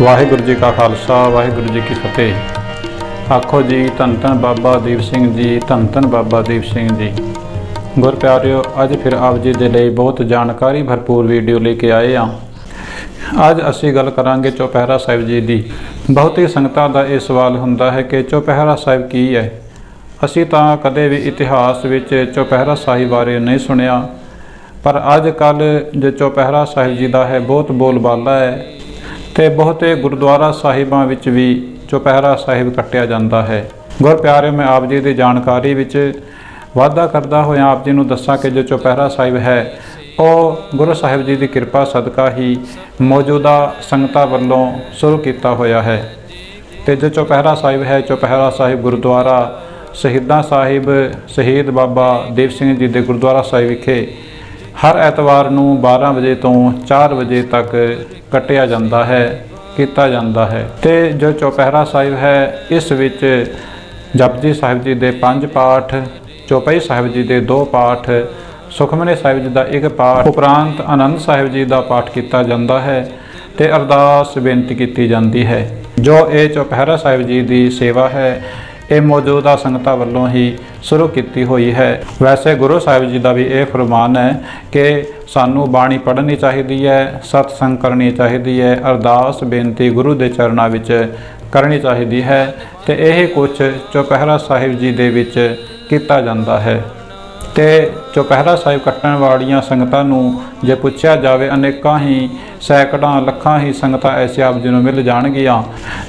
ਵਾਹਿਗੁਰੂ ਜੀ ਕਾ ਖਾਲਸਾ, ਵਾਹਿਗੁਰੂ ਜੀ ਕੀ ਫਤਿਹ। ਆਖੋ ਜੀ, ਧੰਨ ਧੰਨ ਬਾਬਾ ਦੀਪ ਸਿੰਘ ਜੀ, ਧੰਨ ਧੰਨ ਬਾਬਾ ਦੀਪ ਸਿੰਘ ਜੀ। ਗੁਰ ਪਿਆਰਿਓ ਅੱਜ ਫਿਰ ਆਪ ਜੀ ਦੇ ਲਈ ਬਹੁਤ ਜਾਣਕਾਰੀ ਭਰਪੂਰ ਵੀਡੀਓ ਲੈ ਕੇ ਆਏ ਹਾਂ। ਅੱਜ ਅਸੀਂ ਗੱਲ ਕਰਾਂਗੇ ਚੌਪਹਿਰਾ ਸਾਹਿਬ ਜੀ ਦੀ। ਬਹੁਤੀ ਸੰਗਤਾਂ ਦਾ ਇਹ ਸਵਾਲ ਹੁੰਦਾ ਹੈ ਕਿ ਚੌਪਹਿਰਾ ਸਾਹਿਬ ਕੀ ਹੈ? ਅਸੀਂ ਤਾਂ ਕਦੇ ਵੀ ਇਤਿਹਾਸ ਵਿੱਚ ਚੌਪਹਿਰਾ ਸਾਹਿਬ ਬਾਰੇ ਨਹੀਂ ਸੁਣਿਆ, ਪਰ ਅੱਜ ਕੱਲ ਜੋ ਚੌਪਹਿਰਾ ਸਾਹਿਬ ਜੀ ਦਾ ਹੈ, ਬਹੁਤ ਬੋਲਬਾਲਾ ਹੈ। ਤੇ ਬਹੁਤੇ ਗੁਰਦੁਆਰਾ ਸਾਹਿਬਾਂ ਵਿੱਚ ਵੀ ਚੌਪਹਿਰਾ ਸਾਹਿਬ ਕੱਟਿਆ ਜਾਂਦਾ ਹੈ। ਗੁਰ ਪਿਆਰੇ ਮੈਂ ਆਪ ਜੀ ਦੀ ਜਾਣਕਾਰੀ ਵਿੱਚ ਵਾਅਦਾ ਕਰਦਾ ਹੋਇਆ ਆਪ ਜੀ ਨੂੰ ਦੱਸਾਂ ਕਿ ਜੋ ਚੌਪਹਿਰਾ ਸਾਹਿਬ ਹੈ, ਉਹ ਗੁਰੂ ਸਾਹਿਬ ਜੀ ਦੀ ਕਿਰਪਾ ਸਦਕਾ ਹੀ ਮੌਜੂਦਾ ਸੰਗਤਾਂ ਵੱਲੋਂ ਸ਼ੁਰੂ ਕੀਤਾ ਹੋਇਆ ਹੈ। ਤੇ ਜੋ ਚੌਪਹਿਰਾ ਸਾਹਿਬ ਹੈ, ਚੌਪਹਿਰਾ ਸਾਹਿਬ ਗੁਰਦੁਆਰਾ ਸ਼ਹੀਦਾਂ ਸਾਹਿਬ, ਸ਼ਹੀਦ ਬਾਬਾ ਦੀਪ ਸਿੰਘ ਜੀ ਦੇ ਗੁਰਦੁਆਰਾ ਸਾਹਿਬ ਵਿਖੇ ਹਰ ਐਤਵਾਰ ਨੂੰ 12 ਵਜੇ ਤੋਂ 4 ਵਜੇ ਤੱਕ ਕੱਟਿਆ ਜਾਂਦਾ ਹੈ, ਕੀਤਾ ਜਾਂਦਾ ਹੈ। ਤੇ ਜੋ ਚੌਪਹਿਰਾ ਸਾਹਿਬ ਹੈ, ਇਸ ਵਿੱਚ ਜਪਜੀ ਸਾਹਿਬ ਜੀ ਦੇ ਪੰਜ ਪਾਠ, ਚੌਪਈ ਸਾਹਿਬ ਜੀ ਦੇ ਦੋ ਪਾਠ, ਸੁਖਮਨੀ ਸਾਹਿਬ ਜੀ ਦਾ ਇੱਕ ਪਾਠ, ਉਪਰੰਤ ਆਨੰਦ ਸਾਹਿਬ ਜੀ ਦਾ ਪਾਠ ਕੀਤਾ ਜਾਂਦਾ ਹੈ ਤੇ ਅਰਦਾਸ ਬੇਨਤੀ ਕੀਤੀ ਜਾਂਦੀ ਹੈ। ਜੋ ਇਹ ਚੌਪਹਿਰਾ ਸਾਹਿਬ ਜੀ ਦੀ ਸੇਵਾ ਹੈ ਇਹ ਮੌਜੂਦਾ ਸੰਗਤਾਂ ਵੱਲੋਂ ਹੀ ਸ਼ੁਰੂ ਕੀਤੀ ਹੋਈ ਹੈ। ਵੈਸੇ ਗੁਰੂ ਸਾਹਿਬ ਜੀ ਦਾ ਵੀ ਇਹ ਫਰਮਾਨ ਹੈ ਕਿ ਸਾਨੂੰ ਬਾਣੀ ਪੜ੍ਹਨੀ ਚਾਹੀਦੀ ਹੈ, ਸਤਸੰਗ ਕਰਨੀ ਚਾਹੀਦੀ ਹੈ, ਅਰਦਾਸ, ਬੇਨਤੀ ਗੁਰੂ ਦੇ ਚਰਨਾਂ ਵਿੱਚ ਕਰਨੀ ਚਾਹੀਦੀ ਹੈ ਤੇ ਇਹ ਕੁਝ ਚੌਪਹਿਰਾ ਸਾਹਿਬ ਜੀ ਦੇ ਵਿੱਚ ਕੀਤਾ ਜਾਂਦਾ ਹੈ। ਤੇ ਚੁਪਹਿਰਾ ਸਾਹਿਬ ਕੱਟਣ ਵਾਲੀਆਂ ਸੰਗਤਾਂ ਨੂੰ ਜੇ ਪੁੱਛਿਆ ਜਾਵੇ, ਅਨੇਕਾਂ ਹੀ ਸੈਂਕੜਾਂ, ਲੱਖਾਂ ਹੀ ਸੰਗਤਾਂ ਐਸੇ ਆਪ ਜੀ ਨੂੰ ਮਿਲ ਜਾਣਗੀਆਂ।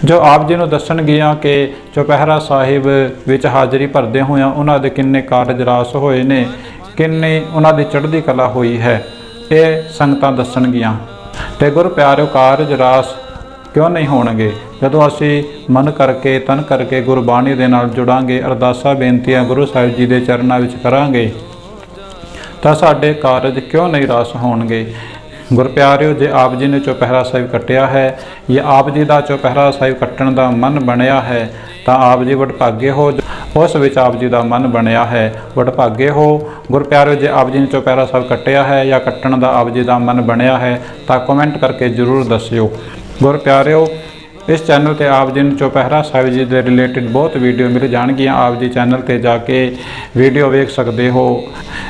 ਜੋ ਆਪ ਜੀ ਨੂੰ ਦੱਸਣਗੀਆਂ ਕਿ ਚੁਪਹਿਰਾ ਸਾਹਿਬ ਵਿੱਚ ਹਾਜ਼ਰੀ ਭਰਦੇ ਹੋਇਆਂ ਉਹਨਾਂ ਦੇ ਕਿੰਨੇ ਕਾਰਜ ਰਾਸ ਹੋਏ ਨੇ, ਕਿੰਨੀ ਉਹਨਾਂ ਦੀ ਚੜ੍ਹਦੀ ਕਲਾ ਹੋਈ ਹੈ, ਇਹ ਸੰਗਤਾਂ ਦੱਸਣਗੀਆਂ। ਤੇ ਗੁਰ ਪਿਆਰਿਓ ਕਾਰਜ ਰਾਸ ਕਿਉਂ ਨਹੀਂ ਹੋਣਗੇ? ਜਦੋਂ ਅਸੀਂ ਮਨ ਕਰਕੇ, ਤਨ ਕਰਕੇ ਗੁਰਬਾਣੀ ਦੇ ਨਾਲ ਜੁੜਾਂਗੇ, ਅਰਦਾਸਾਂ, ਬੇਨਤੀਆਂ ਗੁਰੂ ਸਾਹਿਬ ਜੀ ਦੇ ਚਰਨਾਂ ਵਿੱਚ ਕਰਾਂਗੇ, ਤਾਂ ਸਾਡੇ ਕਾਰਜ ਕਿਉਂ ਨਹੀਂ ਰਸ ਹੋਣਗੇ? ਗੁਰਪਿਆਰਿਓ, ਜੇ ਆਪ ਜੀ ਨੇ ਚੁਪਹਿਰਾ ਸਾਹਿਬ ਕੱਟਿਆ ਹੈ, ਜਾਂ ਆਪ ਜੀ ਦਾ ਚੁਪਹਿਰਾ ਸਾਹਿਬ ਕੱਟਣ ਦਾ ਮਨ ਬਣਿਆ ਹੈ, ਤਾਂ ਆਪ ਜੀ ਵਡਭਾਗੇ ਹੋ ਉਸ ਵਿੱਚ ਆਪ ਜੀ ਦਾ ਮਨ ਬਣਿਆ ਹੈ, ਵਡਭਾਗੇ ਹੋ। ਗੁਰਪਿਆਰਿਓ, ਜੇ ਆਪ ਜੀ ਨੇ ਚੁਪਹਿਰਾ ਸਾਹਿਬ ਕੱਟਿਆ ਹੈ ਜਾਂ ਕੱਟਣ ਦਾ ਆਪ ਜੀ ਦਾ ਮਨ ਬਣਿਆ ਹੈ, ਤਾਂ ਕਮੈਂਟ ਕਰਕੇ ਜਰੂਰ ਦੱਸਿਓ। ਗੁਰ ਪਿਆਰਿਓ, ਇਸ ਚੈਨਲ ਤੇ ਆਪ ਜੀ ਨੂੰ ਚੌਪਹਿਰਾ ਸਾਹਿਬ ਜੀ ਦੇ ਰਿਲੇਟਡ ਬਹੁਤ ਵੀਡੀਓ ਮਿਲ ਜਾਣਗੀਆਂ। ਆਪ ਜੀ ਚੈਨਲ ਤੇ ਜਾ ਕੇ ਵੀਡੀਓ ਵੇਖ ਸਕਦੇ ਹੋ।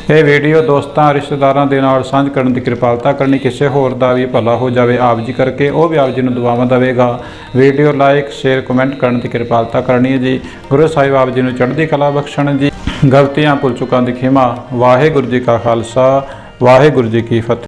ਇਹ ਵੀਡੀਓ ਦੋਸਤਾਂ, ਰਿਸ਼ਤੇਦਾਰਾਂ ਦੇ ਨਾਲ ਸਾਂਝ ਕਰਨ ਦੀ ਕਿਰਪਾਲਤਾ ਕਰਨੀ ਕਿਸੇ ਹੋਰ ਦਾ ਵੀ ਭਲਾ ਹੋ ਜਾਵੇ, ਆਪ ਜੀ ਕਰਕੇ। ਉਹ ਵੀ ਆਪ ਜੀ ਨੂੰ ਦੁਆਵਾਂ ਦੇਵੇਗਾ ਵੀਡੀਓ ਲਾਈਕ ਸ਼ੇਅਰ ਕਮੈਂਟ ਕਰਨ ਦੀ ਕਿਰਪਾਲਤਾ ਕਰਨੀ ਹੈ ਜੀ। ਗੁਰੂ ਸਾਹਿਬ ਆਪ ਜੀ ਨੂੰ ਚੜ੍ਹਦੀ ਕਲਾ ਬਖਸ਼ਣ ਜੀ। ਗਲਤੀਆਂ, ਭੁੱਲ ਚੁੱਕਾਂ ਦੀ ਖਿਮਾ। ਵਾਹਿਗੁਰੂ ਜੀ ਕਾ ਖਾਲਸਾ, ਵਾਹਿਗੁਰੂ ਜੀ ਕੀ ਫਤਿਹ।